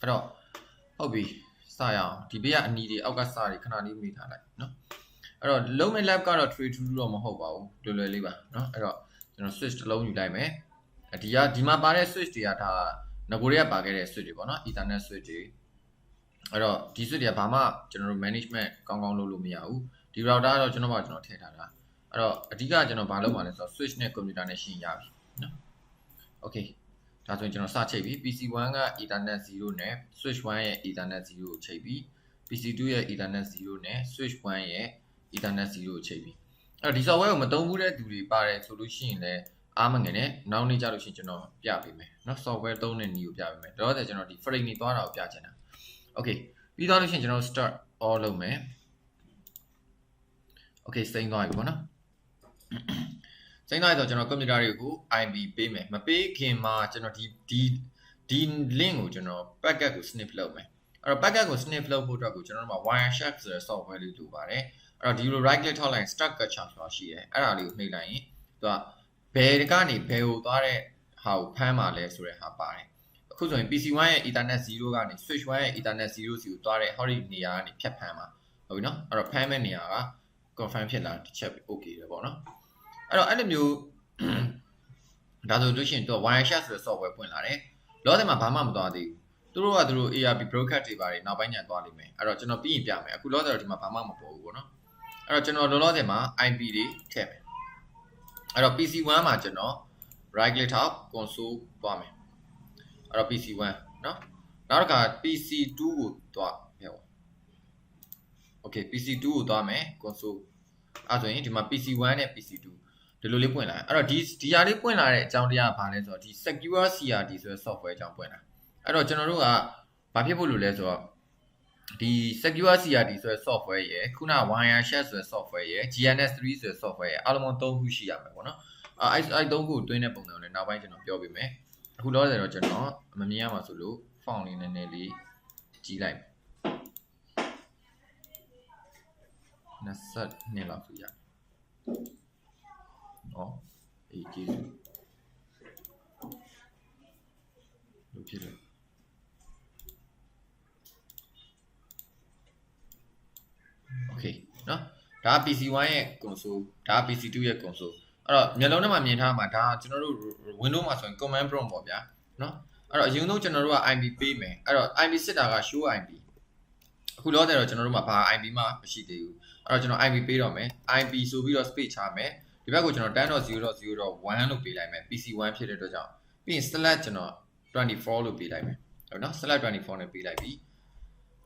အဲ့တော့ဟုတ်ပြီစရအောင်ဒီဘေးကအနီတွေအောက်ကစတွေခဏလေးမေးထားလိုက်နော်အဲ့တော့လုံးမဲ့ lab ကတော့ trade to တော့မဟုတ်ပါဘူးလွယ်လွယ်လေးပါနော်အဲ့တော့ကျွန်တော် switch တစ်လုံးယူလိုက်မယ်အဒီကဒီမှာပါတဲ့ switch တွေကဒါငကိုတွေကပါခဲ့တဲ့ switch တွေပေါ့နော် ethernet switch တွေအဲ့တော့ဒီ switch တွေကဘာမှကျွန်တော်တို့ management ကောင်းကောင်းလုပ်လို့မရဘူးဒီ router ကတော့ကျွန်တော်မှကျွန်တော်ထည့်ထားတာအဲ့တော့အဓိကကျွန်တော်ဘာလုပ်မှာလဲဆိုတော့ switch နဲ့ computer နဲ့ရှင်းရပြီနော် okay ဒါဆိုရင်ကျွန်တော်စချိန်ပြီ PC1 က Ethernet 0နဲ့ Switch 1ရဲ့ Ethernet 0ကိုချိန်ပြီ PC2 ရဲ့ Ethernet 0နဲ့ Switch 1ရဲ့ Ethernet 0ကိုချိန်ပြီအဲ့တော့ဒီ software ကိုမသုံးဘူးတဲ့သူတွေပါတယ်ဆိုလို့ရှိရင်လည်းအားမငယ်နဲ့နောက်နေ့ကြလို့ရှိရင်ကျွန်တော်ပြပေးမယ်เนาะ software သုံးတဲ့နည်းကိုပြပေးမယ်တော့တဲ့ကျွန်တော်ဒီ frame တွေသွားတာကိုပြချင်တာ okay ပြီးသွားလို့ရှိရင်ကျွန်တော် start all လုပ်မယ် okay စိမ့်သွားပြီပေါ့နော် စိမ့်သားဆိုကျွန်တော်ကွန်ပျူတာတွေကို IP ပေးမယ်မပေးခင်မှာကျွန်တော်ဒီဒီဒီ link ကိုကျွန်တော် packet ကို snip လုပ်မယ်အဲ့တော့ packet ကို snip လုပ်ဖို့အတွက်ကိုကျွန်တော်တို့မှာ Wireshark ဆိုတဲ့ software လေးလိုပါတယ်အဲ့တော့ဒီလို right click ထောက်လိုက် start capture ဆိုတာရှိတယ်အဲ့ဒါလေးကိုနှိပ်လိုက်ရင်သူကဘယ်ကနေဘယ်ကိုသွားတဲ့ဟာကိုဖမ်းပါလဲဆိုတဲ့ဟာပါတယ်အခုဆိုရင် PC1 ရဲ့ Ethernet 0ကနေ Switch1 ရဲ့ Ethernet 0စီကိုသွားတဲ့ဟောဒီနေရာကနေဖြတ်ဖမ်းပါဟုတ်ပြီနော်အဲ့တော့ဖမ်းမဲ့နေရာက confirm ဖြစ်လာတစ်ချက် okay ပဲပေါ့နော် အဲ့တော့အဲ့လိုမျိုးဒါဆိုလို့ရှိရင်သူက Wireshark ဆိုတဲ့ software ပွင့်လာတယ်လောဆယ်မှာဘာမှမသွားသေးဘူးသူတို့ကသူတို့ ARP broadcast တွေပါတယ်နောက်ပိုင်းညသွားလိမ့်မယ်အဲ့တော့ကျွန်တော်ပြီးရင်ပြမယ်အခုလောဆယ်တော့ဒီမှာဘာမှမပေါ်ဘူးပေါ့နော်အဲ့တော့ကျွန်တော်လောလောဆယ်မှာ IP တွေထည့်မယ်အဲ့တော့ PC1 မှာကျွန်တော် right click top console သွားမယ်အဲ့တော့ PC1 เนาะနောက်တစ်ခါ PC2 ကိုသွားဟဲ့ Okay PC2 ကိုသွားမယ် console အဲ့ဆိုရင်ဒီမှာ PC1 နဲ့ PC2 ဒီလိုလေးပွင့်လာတယ်အဲ့တော့ဒီဒီဟာလေးပွင့်လာတဲ့အကြောင်းတရားကဘာလဲဆိုတော့ဒီ secure CRT ဆိုတဲ့ software အကြောင်းပွင့်လာအဲ့တော့ကျွန်တော်တို့ကဘာဖြစ်ဖို့လို့လဲဆိုတော့ဒီ secure CRT ဆိုတဲ့ software ရယ်ခုန Wireshark ဆိုတဲ့ software ရယ် GNS3 ဆိုတဲ့ software ရယ်အားလုံးပေါင်း၃ခုရှိရမယ်ပေါ့နော်အဲ့အဲ့၃ခုတွင်းတဲ့ပုံစံကိုလည်းနောက်ပိုင်းကျွန်တော်ပြောပေးမယ်အခုလောဆယ်တော့ကျွန်တော်မမြင်ရမှာဆိုလို့ font လေးနည်းနည်းလေးကြီးလိုက်မယ်22လောက်ဆိုရ နော်အေးကျေးဇူးလို့ဖြစ်လို့โอเคနော်ဒါက PC1 ရဲ့ console ဒါက PC2 ရဲ့ console အဲ့တော့မျက်လုံးထဲမှာမြင်ထားမှာဒါကျွန်တော်တို့ Windows မှာဆိုရင် command prompt ပေါ့ဗျာနော်အဲ့တော့အရင်ဆုံးကျွန်တော်တို့က IP ပေးမယ်အဲ့တော့ IP စစ်တာက show IP အခုလောဆယ်တော့ကျွန်တော်တို့မှာဘာ IP မှမရှိသေးဘူးအဲ့တော့ကျွန်တော် IP ပေးတော့မယ် IP ဆိုပြီးတော့ space ချမယ် ဒီဘက်ကိုကျွန်တော်10.0.0.1လို့ပေးလိုက်မယ် PC1 ဖြစ်တဲ့အတွက်ကြောင့်ပြီးရင် select ကျွန်တော်24လို့ပေးလိုက်မယ်ဟုတ်နော် select 24နဲ့ပေးလိုက်ပြီ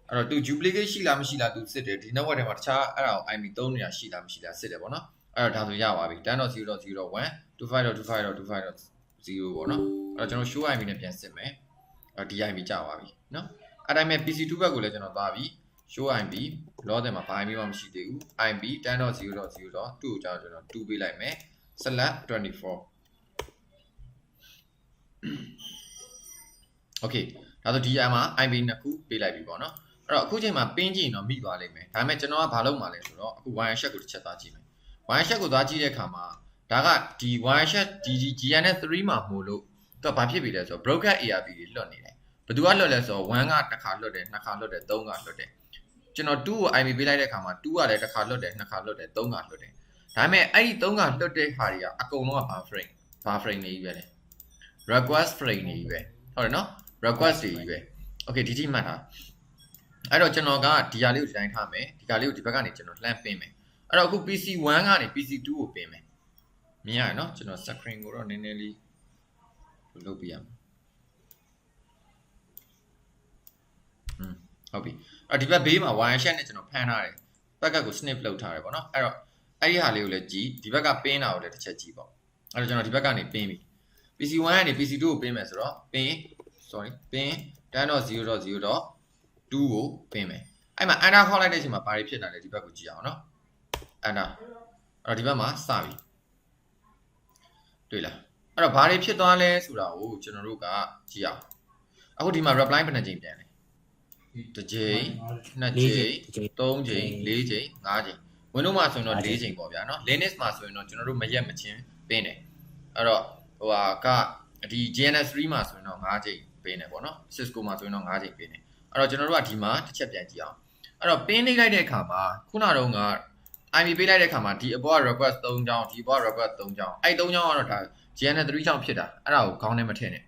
အဲ့တော့သူ duplicate ရှိလားမရှိလားသူစစ်တယ်ဒီ network ထဲမှာတခြားအဲ့ဒါကို IP သုံးနေတာရှိလားမရှိလားစစ်တယ်ပေါ့နော်အဲ့တော့ဒါဆိုရပါပြီ10.0.0.1 25.25.25.0ပေါ့နော်အဲ့တော့ကျွန်တော် show IP နဲ့ပြန်စစ်မယ်အဲ့ဒီ IP ကြပါပြီနော်အဲ့တိုင်းပဲ PC2 ဘက်ကိုလည်းကျွန်တော်သွားပြီ show IP လောတယ်မှာဘာ IP မှမရှိသေးဘူး IP 10.0.0.2ကိုကြာကျွန်တော်2ပေးလိုက်မယ် select 24 okay ဒါဆိုဒီအမှာ IP နှစ်ခုပေးလိုက်ပြီပေါ့နော်အဲ့တော့အခုချိန်မှာပင်းကြည့်ရင်တော့မိသွားလိမ့်မယ်ဒါပေမဲ့ကျွန်တော်ကဘာလုပ်မှာလဲဆိုတော့အခု Wireshark ကိုတစ်ချက်သွားကြည့်မယ် Wireshark ကိုသွားကြည့်တဲ့အခါမှာဒါကဒီ Wireshark DG GNS 3မှာမို့လို့သူကဘာဖြစ်ပြီလဲဆိုတော့ broadcast ARP တွေလွတ်နေတယ်ဘယ်သူကလွတ်လဲဆိုတော့1ကတစ်ခါလွတ်တယ်နှစ်ခါလွတ်တယ်သုံးခါလွတ်တယ် ကျွန်တော်2ကို IP ပေးလိုက်တဲ့အခါမှာ2ကလည်းတစ်ခါလွတ်တယ်နှစ်ခါလွတ်တယ်သုံးခါလွတ်တယ်ဒါပေမဲ့အဲ့ဒီသုံးခါလွတ်တဲ့ဟာတွေကအကုန်လုံးကဘာ frame ဘာ frame တွေကြီးပဲလေ request frame တွေကြီးပဲဟုတ်တယ်နော် request တွေကြီးပဲ okay ဒီတိမှတ်တာအဲ့တော့ကျွန်တော်ကဒီဟာလေးကိုဒီတိုင်းထားမယ်ဒီဟာလေးကိုဒီဘက်ကနေကျွန်တော်လှမ်းပင်းမယ်အဲ့တော့အခု PC1 ကနေ PC2 ကိုပင်းမယ်မြင်ရနော်ကျွန်တော် screen ကိုတော့နည်းနည်းလေးလုပ်ပြရမယ်อืม ဟုတ်ပြီအဲ့ဒီဘက်ဘေးမှာ wire shark နဲ့ကျွန်တော်ဖမ်းထားတယ်ဘက်ကကို snip လုပ်ထားတယ်ပေါ့နော်အဲ့တော့အဲ့ဒီဟာလေးကိုလည်းကြည့်ဒီဘက်ကပင်းတာကိုလည်းတစ်ချက်ကြည့်ပေါ့အဲ့တော့ကျွန်တော်ဒီဘက်ကနေပင်းပြီ PC1 ကနေ PC2 ကိုပင်းမယ်ဆိုတော့ပင်း sorry ပင်း10.0.0.2ကိုပင်းမယ်အဲ့မှာ enter ခေါက်လိုက်တဲ့အချိန်မှာဘာတွေဖြစ်လာလဲဒီဘက်ကိုကြည့်အောင်နော် enter အဲ့တော့ဒီဘက်မှာစပြီတွေ့လားအဲ့တော့ဘာတွေဖြစ်သွားလဲဆိုတာကိုကျွန်တော်တို့ကကြည့်အောင်အခုဒီမှာ reply ဘယ်နှကြိမ်ပြန်လဲ တစ်ကြိမ်နှစ်ကြိမ်သုံးကြိမ်လေးကြိမ်ငါးကြိမ် Windows မှာဆိုရင်တော့၄ကြိမ်ပေါ့ဗျာနော် Linux မှာဆိုရင်တော့ကျွန်တော်တို့မရက်မချင်းပင်းတယ်အဲ့တော့ဟိုဟာကဒီ GNS3 မှာဆိုရင်တော့၅ကြိမ်ပေးနေပေါ့နော် Cisco မှာဆိုရင်တော့5ချိန်ပေးနေအဲ့တော့ကျွန်တော်တို့ကဒီမှာတစ်ချက်ပြန်ကြည့်အောင်အဲ့တော့ pin လေးလိုက်တဲ့အခါမှာခုနတုန်းက IP ပေးလိုက်တဲ့အခါမှာဒီအပေါ်က request 3ကြောင်းဒီအပေါ်က request 3ကြောင်းအဲ့3ကြောင်းကတော့ဒါ GNL 3ကြောင်းဖြစ်တာအဲ့ဒါကိုခေါင်းထဲမထည့်နဲ့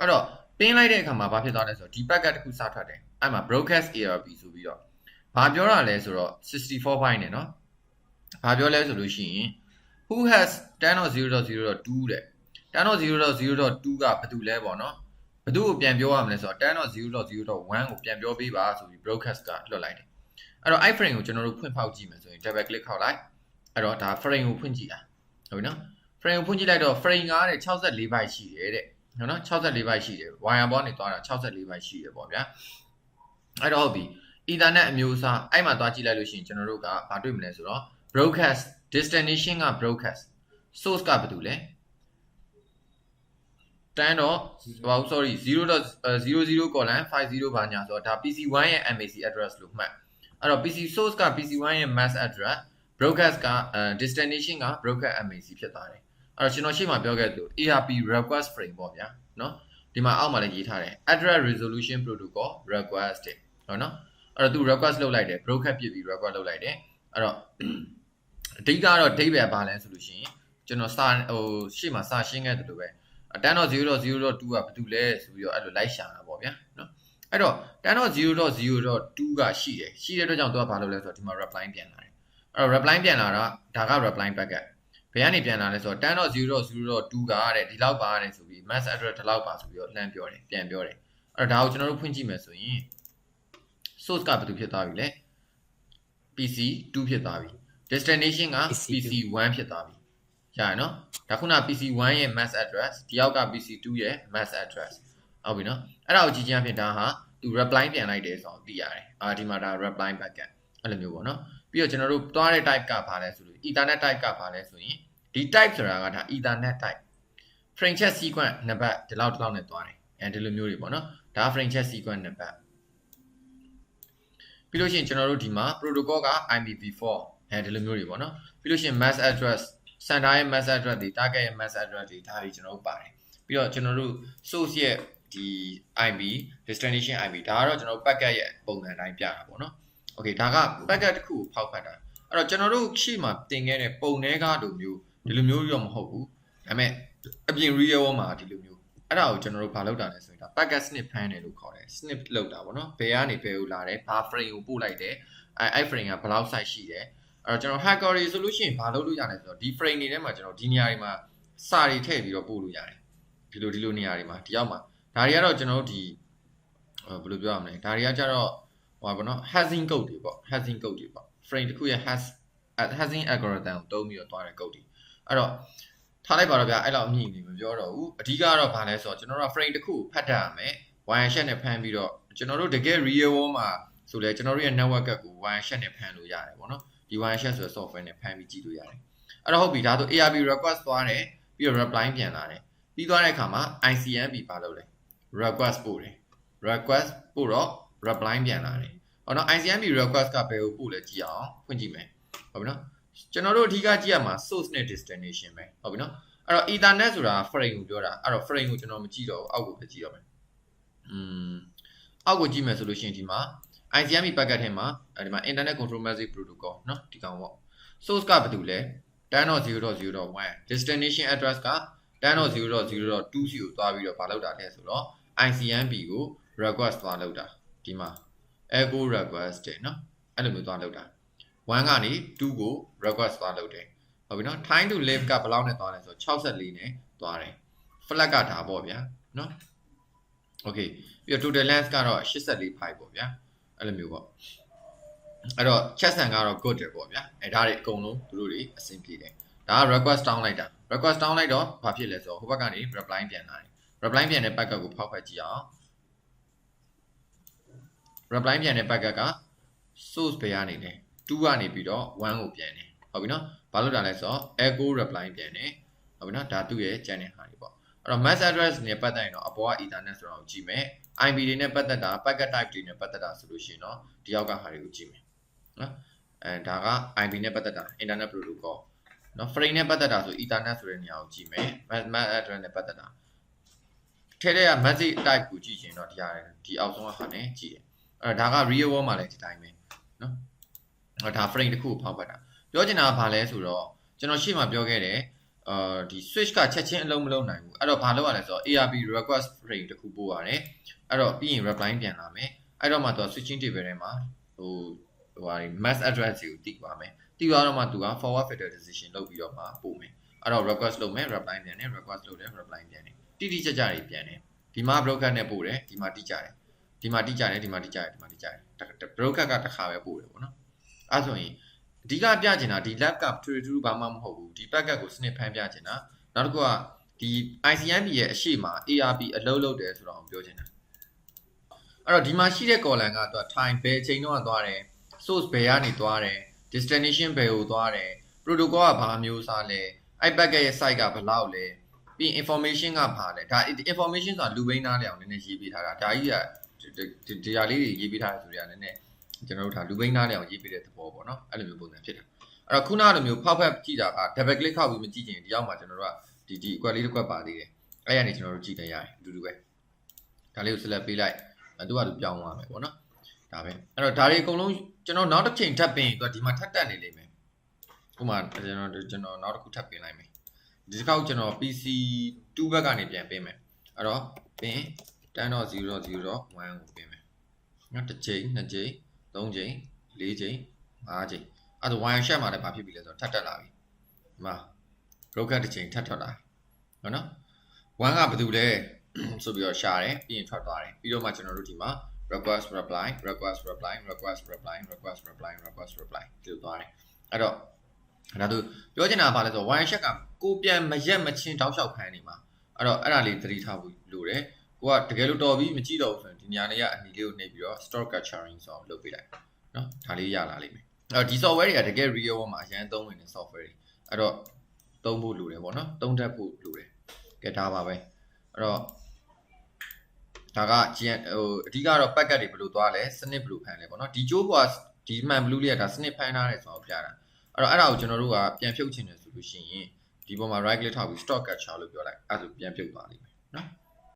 အဲ့တော့ pin လိုက်တဲ့အခါမှာဘာဖြစ်သွားလဲဆိုတော့ဒီ packet တစ်ခုစထွက်တယ်အဲ့မှာ broadcast ARP ဆိုပြီးတော့ဘာပြောတာလဲဆိုတော့64 byte နဲ့နော်ဘာပြောလဲဆိုလို့ရှိရင် who has 10.0.0.2တဲ့10.0.0.2ကဘာတူလဲပေါ့နော်ဘယ်သူကိုပြန်ပြောရမလဲဆိုတော့10.0.0.1ကိုပြန်ပြောပေးပါဆိုပြီး broadcast ကလွှတ်လိုက်တယ်အဲ့တော့ iframe ကိုကျွန်တော်တို့ဖွင့်ဖောက်ကြည့်မယ်ဆိုရင် double click ခောက်လိုက်အဲ့တော့ဒါ frame ကိုဖွင့်ကြည့်တာဟုတ်ပြီနော် frame ကိုဖွင့်ကြည့်လိုက်တော့ frame ကတဲ့64 byte ရှိတယ်တဲ့ နော်နော်64 byte ရှိတယ် wire ဘောနေသွားတာ64 byte ရှိတယ်ပေါ့ဗျာအဲ့တော့ဟုတ်ပြီ ethernet အမျိုးအစားအဲ့မှာသွားကြည့်လိုက်လို့ရှိရင်ကျွန်တော်တို့ကဘာတွေ့မလဲဆိုတော့ broadcast destination က broadcast source ကဘာတူလဲ10တော့ဟော sorry 0.00 colon 50ဘာညာဆိုတော့ဒါ PC1 ရဲ့ MAC address လို့မှတ်အဲ့တော့ PC source က PC1 ရဲ့ mass address broadcast က destination က broadcast MAC ဖြစ်သွားတယ် အဲ့တော့ကျွန်တော်ရှေ့မှာပြောခဲ့သလို ARP request frame ပေါ့ဗျာနော်ဒီမှာအောက်မှာလည်းရေးထားတယ် address resolution protocol request တဲ့ဟုတ်နော်အဲ့တော့သူ request လုပ်လိုက်တယ် broadcast ပြစ်ပြီး request လုပ်လိုက်တယ်အဲ့တော့အဓိကတော့ date ပဲပါလဲဆိုလို့ရှိရင်ကျွန်တော်စာဟိုရှေ့မှာစာရှင်းခဲ့တယ်လို့ပဲ10.0.0.2ကဘာတူလဲဆိုပြီးတော့အဲ့လိုလိုက်ရှာတာပေါ့ဗျာနော်အဲ့တော့10.0.0.2ကရှိတယ်ရှိတဲ့အတွက်ကြောင့်သူကဘာလုပ်လဲဆိုတော့ဒီမှာ reply ပြန်လာတယ်အဲ့တော့ reply ပြန်လာတာဒါက reply packet ဘယ်ကနေပြန်လာလဲဆိုတော့10.0.0.2ကတဲ့ဒီလောက်ပါတဲ့ဆိုပြီး mass address ဒီလောက်ပါဆိုပြီးတော့လှမ်းပြောတယ်ပြန်ပြောတယ်အဲ့တော့ဒါကိုကျွန်တော်တို့ဖွင့်ကြည့်မယ်ဆိုရင် source ကဘာတူဖြစ်သွားပြီလဲ PC 2ဖြစ်သွားပြီ destination က PC 1ဖြစ်သွားပြီရရနော်ဒါခုန PC 1ရဲ့ mass address ဒီအောက်က PC 2ရဲ့ mass address ဟုတ်ပြီနော်အဲ့ဒါကိုကြည့်ချင်းအဖြစ်ဒါဟာသူ reply ပြန်လိုက်တယ်ဆိုတော့သိရတယ်အာဒီမှာဒါ reply backend အဲ့လိုမျိုးပေါ့နော် ပြီးတော့ကျွန်တော်တို့သွားတဲ့ type ကဘာလဲဆိုလို့ ethernet type ကဘာလဲဆိုရင်ဒီ type ဆိုတာကဒါ ethernet type frame chat sequence နှစ်ပတ်ဒီလောက်ဒီလောက်နဲ့သွားတယ်အဲဒီလိုမျိုးတွေပေါ့နော်ဒါ frame chat sequence နှစ်ပတ်ပြီးလို့ရှိရင်ကျွန်တော်တို့ဒီမှာ protocol က IPv4 အဲဒီလိုမျိုးတွေပေါ့နော်ပြီးလို့ရှိရင် mass address center ရဲ့ mass address တွေ target ရဲ့ mass address တွေဒါတွေကျွန်တော်တို့ပါတယ်ပြီးတော့ကျွန်တော်တို့ source ရဲ့ဒီ IP destination IP ဒါကတော့ကျွန်တော်တို့ packet ရဲ့ပုံစံတိုင်းပြတာပေါ့နော် okay ဒါက packet တစ်ခုကိုဖောက်ဖတ်တာအဲ့တော့ကျွန်တော်တို့ရှေ့မှာတင်ခဲ့တဲ့ပုံထဲကားလိုမျိုးဒီလိုမျိုးတော့မဟုတ်ဘူးဒါပေမဲ့အပြင် real world မှာဒီလိုမျိုးအဲ့ဒါကိုကျွန်တော်တို့ဘာလုပ်တာလဲဆိုရင်ဒါ packet snip ဖမ်းတယ်လို့ခေါ်တယ် snip လုပ်တာပေါ့နော်ဘယ်ကနေဘယ်ကိုလာတယ်ဘာ frame ကိုပို့လိုက်တယ်အဲအဲ့ frame ကဘယ်လောက် size ရှိတယ်အဲ့တော့ကျွန်တော် hacker တွေဆိုလို့ရှိရင်ဘာလုပ်လို့ရလဲဆိုတော့ဒီ frame တွေထဲမှာကျွန်တော်ဒီနေရာတွေမှာစာတွေထည့်ပြီးတော့ပို့လို့ရတယ်ဒီလိုဒီလိုနေရာတွေမှာဒီရောက်မှာဒါတွေကတော့ကျွန်တော်တို့ဒီဘယ်လိုပြောရမလဲဒါတွေကကြတော့ ဟိုပါဘောနော် hashing code တွေပေါ့ hashing code တွေပေါ့ frame တစ်ခုရဲ့ hash hashing algorithm ကိုတုံးပြီးတော့သွားတဲ့ code တွေအဲ့တော့ထားလိုက်ပါတော့ဗျာအဲ့လောက်အမြင့်နေမပြောတော့ဘူးအဓိကတော့ဘာလဲဆိုတော့ကျွန်တော်တို့ frame တစ်ခုကိုဖတ်တတ်ရမယ် wire shark နဲ့ဖမ်းပြီးတော့ကျွန်တော်တို့တကယ် real world မှာဆိုလဲကျွန်တော်တို့ရဲ့ network ကို wire shark နဲ့ဖမ်းလို့ရတယ်ပေါ့နော်ဒီ wire shark ဆိုတဲ့ software နဲ့ဖမ်းပြီးကြည့်လို့ရတယ်အဲ့တော့ဟုတ်ပြီဒါဆို ARP request သွားတယ်ပြီးတော့ reply ပြန်လာတယ်ပြီးသွားတဲ့အခါမှာ ICMP ပါလို့လဲ request ပို့တယ် request ပို့တော့ reply ပြန်လာတယ်ဟောနော် ICMP request ကဘယ်ကိုပို့လဲကြည့်အောင်ဖွင့်ကြည့်မယ်ဟုတ်ပြီနော်ကျွန်တော်တို့အဓိကကြည့်ရမှာ source နဲ့ destination ပဲဟုတ်ပြီနော်အဲ့တော့ ethernet ဆိုတာ frame ကိုပြောတာအဲ့တော့ frame ကိုကျွန်တော်မကြည့်တော့ဘူးအောက်ကိုပဲကြည့်ရမယ်อืมအောက်ကိုကြည့်မယ်ဆိုလို့ရှိရင်ဒီမှာ ICMP packet ထဲမှာဒီမှာ internet control message protocol เนาะဒီကောင်ပေါ့ source ကဘာတူလဲ10.0.0.1 destination address က10.0.0.2စီကိုသွားပြီးတော့ဘာလုပ်တာလဲဆိုတော့ ICMP ကို request သွားလုပ်တာ ဒီမှာ echo request တဲ့နော်အဲ့လိုမျိုးသွားလုပ်တာ1ကနေ2ကို request သွားလုပ်တယ်ဟုတ်ပြီနော် time to live ကဘယ်လောက်နဲ့သွားလဲဆိုတော့64နဲ့သွားတယ် flag ကဒါပေါ့ဗျာနော် okay ပြီးတော့ total length ကတော့84 pi ပေါ့ဗျာအဲ့လိုမျိုးပေါ့အဲ့တော့ချက်ဆန်ကတော့ good တယ်ပေါ့ဗျာအဲဒါတွေအကုန်လုံးသူတို့တွေအဆင်ပြေတယ်ဒါက request တောင်းလိုက်တာ request တောင်းလိုက်တော့ဘာဖြစ်လဲဆိုတော့ဟိုဘက်ကနေ reply ပြန်လာတယ် reply ပြန်တဲ့ packet ကိုဖောက်ဖက်ကြည့်အောင် reply ပြန်တဲ့ packet က source ဘယ်ကနေလဲ2ကနေပြီးတော့1ကိုပြန်တယ်ဟုတ်ပြီနော်ဘာလို့တာလဲဆိုတော့ echo reply ပြန်တယ်ဟုတ်ပြီနော်ဒါသူ့ရဲ့ channel ဟာတွေပေါ့အဲ့တော့ mass address နဲ့ပတ်သက်ရင်တော့အပေါ်က ethernet ဆိုတာကိုကြည့်မယ် IP တွေနဲ့ပတ်သက်တာ packet type တွေနဲ့ပတ်သက်တာဆိုလို့ရှိရင်တော့ဒီအောက်ကဟာတွေကိုကြည့်မယ်နော်အဲဒါက IP နဲ့ပတ်သက်တာ internet protocol နော် frame နဲ့ပတ်သက်တာဆို ethernet ဆိုတဲ့နေရာကိုကြည့်မယ် mass address နဲ့ပတ်သက်တာထဲထဲက message type ကိုကြည့်ချင်တော့ဒီဟာဒီအောက်ဆုံးကဟာနဲ့ကြည့်တယ် အဲ့တော့ဒါက real world မှာလည်းဒီတိုင်းပဲနော်အဲ့ဒါ frame တစ်ခုကိုဖောက်ပတ်တာပြောချင်တာကဘာလဲဆိုတော့ကျွန်တော်ရှေ့မှာပြောခဲ့တယ်အာဒီ switch ကချက်ချင်းအလုံးမလုံးနိုင်ဘူးအဲ့တော့ဘာလုပ်ရလဲဆိုတော့ ARP request frame တစ်ခုပို့ရတယ်အဲ့တော့ပြီးရင် reply ပြန်လာမယ်အဲ့တော့မှသူက switching table ထဲမှာဟိုဟိုဟာ mass address ကိုတိသွားမယ်တိသွားတော့မှသူက forward filter decision လုပ်ပြီးတော့မှပို့မယ်အဲ့တော့ request လုပ်မယ် reply ပြန်တယ် request လုပ်တယ် reply ပြန်တယ်တိတိကျကျတွေပြန်တယ်ဒီမှာ broker နဲ့ပို့တယ်ဒီမှာတိကျတယ် ဒီမှာတိကျတယ်ဒီမှာတိကျတယ်ဒီမှာတိကျတယ် broker ကတစ်ခါပဲပို့တယ်ပေါ့နော်အဲ့ဆိုရင်အဓိကပြချင်တာဒီ lab က true true ဘာမှမဟုတ်ဘူးဒီ packet ကိုစနစ်ဖမ်းပြချင်တာနောက်တစ်ခုကဒီ ICMP ရဲ့အရှိမ ARP အလုပ်လုပ်တယ်ဆိုတော့ပြောချင်တာအဲ့တော့ဒီမှာရှိတဲ့ column ကသူက time ဘယ်အချိန်တော့သွားတယ် source ဘယ်ကနေသွားတယ် destination ဘယ်ကိုသွားတယ် protocol ကဘာမျိုးစားလဲအဲ့ packet ရဲ့ site ကဘယ်လောက်လဲပြီးရင် information ကဘာလဲဒါ information ဆိုတာလူဘိန်းသားလေအောင်နည်းနည်းရေးပေးထားတာဒါကြီးက ဒီဒီဟာလေးတွေရေးပေးထားတယ်ဆိုတော့နည်းနည်းကျွန်တော်တို့ဒါလူဘိန်းသားလေအောင်ရေးပေးတဲ့သဘောပေါ့နော်အဲ့လိုမျိုးပုံစံဖြစ်တာအဲ့တော့ခုနကလိုမျိုးဖောက်ဖက်ကြည့်တာက double click ခောက်ပြီးမကြည့်ချင်ဒီရောက်မှာကျွန်တော်တို့ကဒီဒီ equal လေးတစ်ခွက်ပါသေးတယ်အဲ့ရနေကျွန်တော်တို့ကြည့်နေရတယ်အတူတူပဲဒါလေးကို select ပေးလိုက်အဲ့သူကသူပြောင်းသွားမယ်ပေါ့နော်ဒါပဲအဲ့တော့ဒါတွေအကုန်လုံးကျွန်တော်နောက်တစ်ချိန်ထပ်ပင်သူကဒီမှာထပ်တက်နေလိမ့်မယ်ဥပမာကျွန်တော်ကျွန်တော်နောက်တစ်ခုထပ်ပင်လိုက်မယ်ဒီတစ်ခေါက်ကျွန်တော် PC 2ဘက်ကနေပြန်ပေးမယ်အဲ့တော့ပင် 10.0.0.1ကိုပေးမယ်နောက်တစ်ချိန်နှစ်ချိန်သုံးချိန်လေးချိန်ငါးချိန်အဲ့ဒါ wire shot မှာလည်းဘာဖြစ်ပြီလဲဆိုတော့ထပ်တက်လာပြီဒီမှာ broker တစ်ချိန်ထပ်ထွက်လာဟုတ်နော်1ကဘာတူလဲဆိုပြီးတော့ရှာတယ်ပြီးရင်ထွက်သွားတယ်ပြီးတော့မှကျွန်တော်တို့ဒီမှာ request reply request reply request reply request reply request reply ဒီလိုသွားတယ်အဲ့တော့ဒါတို့ပြောချင်တာကဘာလဲဆိုတော့ wire shot ကကိုပြန်မရက်မချင်းတောက်လျှောက်ခိုင်းနေမှာအဲ့တော့အဲ့ဒါလေးသတိထားဖို့လိုတယ် ကိုကတကယ်လို့တော်ပြီးမကြည့်တော့ဘူးဆိုရင်ဒီညာလေးကအနီလေးကိုနှိပ်ပြီးတော့ store capturing ဆိုအောင်လုပ်ပေးလိုက်နော်ဒါလေးရလာလိမ့်မယ်အဲ့တော့ဒီ software တွေကတကယ် real world မှာအရင်သုံးနေတဲ့ software တွေအဲ့တော့သုံးဖို့လိုတယ်ပေါ့နော်သုံးတတ်ဖို့လိုတယ်ကဲဒါပါပဲအဲ့တော့ဒါက GN ဟိုအဓိကတော့ packet တွေဘယ်လိုသွားလဲစနစ်ဘယ်လိုဖန်လဲပေါ့နော်ဒီကြိုးကဒီမှန် blue လေးကဒါစနစ်ဖန်ထားတယ်ဆိုတော့ပြတာအဲ့တော့အဲ့ဒါကိုကျွန်တော်တို့ကပြန်ဖြုတ်ချင်တယ်ဆိုလို့ရှိရင်ဒီပေါ်မှာ right click ထောက်ပြီး stock capture လို့ပြောလိုက်အဲ့ဒါဆိုပြန်ဖြုတ်သွားလိမ့်မယ်နော်